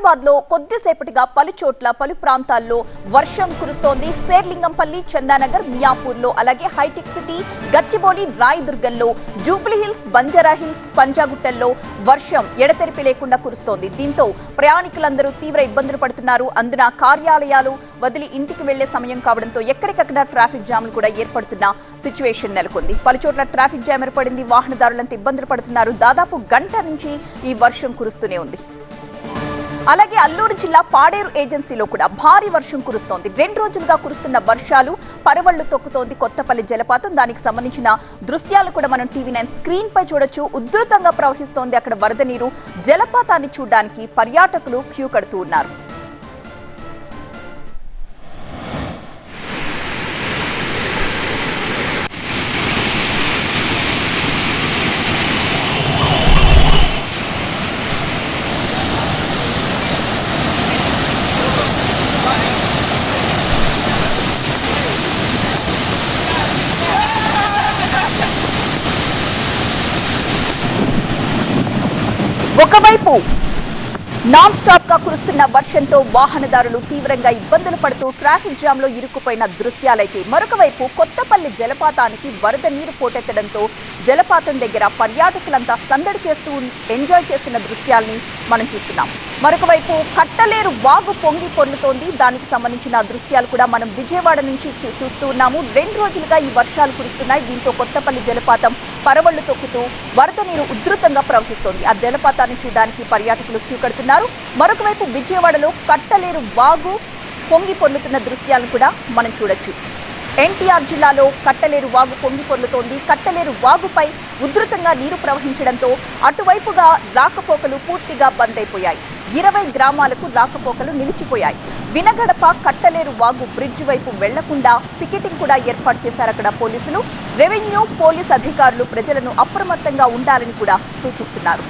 హైదరాబాద్లో కొద్దిసేపటిగా పలు చోట్ల పలు ప్రాంతాల్లో వర్షం కురుస్తోంది. శేర్లింగంపల్లి చందానగర్ మియాపూర్లో అలాగే హైటెక్ సిటీ గచ్చిబౌలి రాయదుర్గంలో జూబ్లీ హిల్స్ బంజారా హిల్స్ పంజాగుట్టల్లో వర్షం ఎడతెరిపి లేకుండా కురుస్తోంది. దీంతో ప్రయాణికులందరూ తీవ్ర ఇబ్బందులు పడుతున్నారు. అందున కార్యాలయాలు వదిలి ఇంటికి వెళ్ళే సమయం కావడంతో ఎక్కడికక్కడ ట్రాఫిక్ జామ్లు కూడా ఏర్పడుతున్న సిచ్యువేషన్ నెలకొంది. పలు చోట్ల ట్రాఫిక్ జామ్ ఏర్పడింది. వాహనదారులంతా ఇబ్బందులు పడుతున్నారు. దాదాపు గంట నుంచి ఈ వర్షం కురుస్తూనే ఉంది. అలాగే అల్లూరు జిల్లా పాడేరు ఏజెన్సీలో కూడా భారీ వర్షం కురుస్తోంది. రెండు రోజులుగా కురుస్తున్న వర్షాలు పరవళ్ళు తొక్కుతోంది కొత్తపల్లి జలపాతం. దానికి సంబంధించిన దృశ్యాలు కూడా మనం టీవీ నైన్ స్క్రీన్ పై చూడొచ్చు. ఉధృతంగా ప్రవహిస్తోంది అక్కడ వరద నీరు. జలపాతాన్ని చూడడానికి పర్యాటకులు క్యూ కడుతూ ఉన్నారు. ఒకవైపు నాన్ స్టాప్గా కురుస్తున్న వర్షంతో వాహనదారులు తీవ్రంగా ఇబ్బందులు పడుతూ ట్రాఫిక్ జామ్లో ఇరుక్కుపోయిన దృశ్యాలైతే. మరొక వైపు కొత్తపల్లి జలపాతానికి వరద నీరు పోటెత్తడంతో జలపాతం దగ్గర పర్యాటకులంతా సందడి చేస్తూ ఎంజాయ్ చేస్తున్న దృశ్యాల్ని మనం చూస్తున్నాం. మరొక వైపు కట్టలేరు వాగు పొంగి పొర్లుతోంది. దానికి సంబంధించిన దృశ్యాలు కూడా మనం విజయవాడ నుంచి చూ- చూస్తూ ఉన్నాము. రెండు రోజులుగా ఈ వర్షాలు కురుస్తున్నాయి. దీంతో కొత్తపల్లి జలపాతం పరవళ్ళు తొక్కుతూ వరద నీరు ఉధృతంగా ప్రవహిస్తోంది. ఆ జలపాతాన్ని చూడడానికి పర్యాటకులు క్యూ కడుతున్నారు. మరొక వైపు విజయవాడలో కట్టలేరు వాగు పొంగి పొర్లుతున్న దృశ్యాలను కూడా మనం చూడొచ్చు. ఎన్టీఆర్ జిల్లాలో కట్టలేరు వాగు పొంగి పొర్లుతోంది. కట్టలేరు వాగుపై ఉధృతంగా నీరు ప్రవహించడంతో అటువైపుగా రాకపోకలు పూర్తిగా బంద్ అయిపోయాయి ఇరవై గ్రామాలకు రాకపోకలు నిలిచిపోయాయి. వినగడప కట్టలేరు వాగు బ్రిడ్జ్ వైపు వెళ్ళకుండా పికెటింగ్ కూడా ఏర్పాటు చేశారు అక్కడ పోలీసులు. రెవెన్యూ పోలీస్ అధికారులు ప్రజలను అప్రమత్తంగా ఉండాలని కూడా సూచిస్తున్నారు.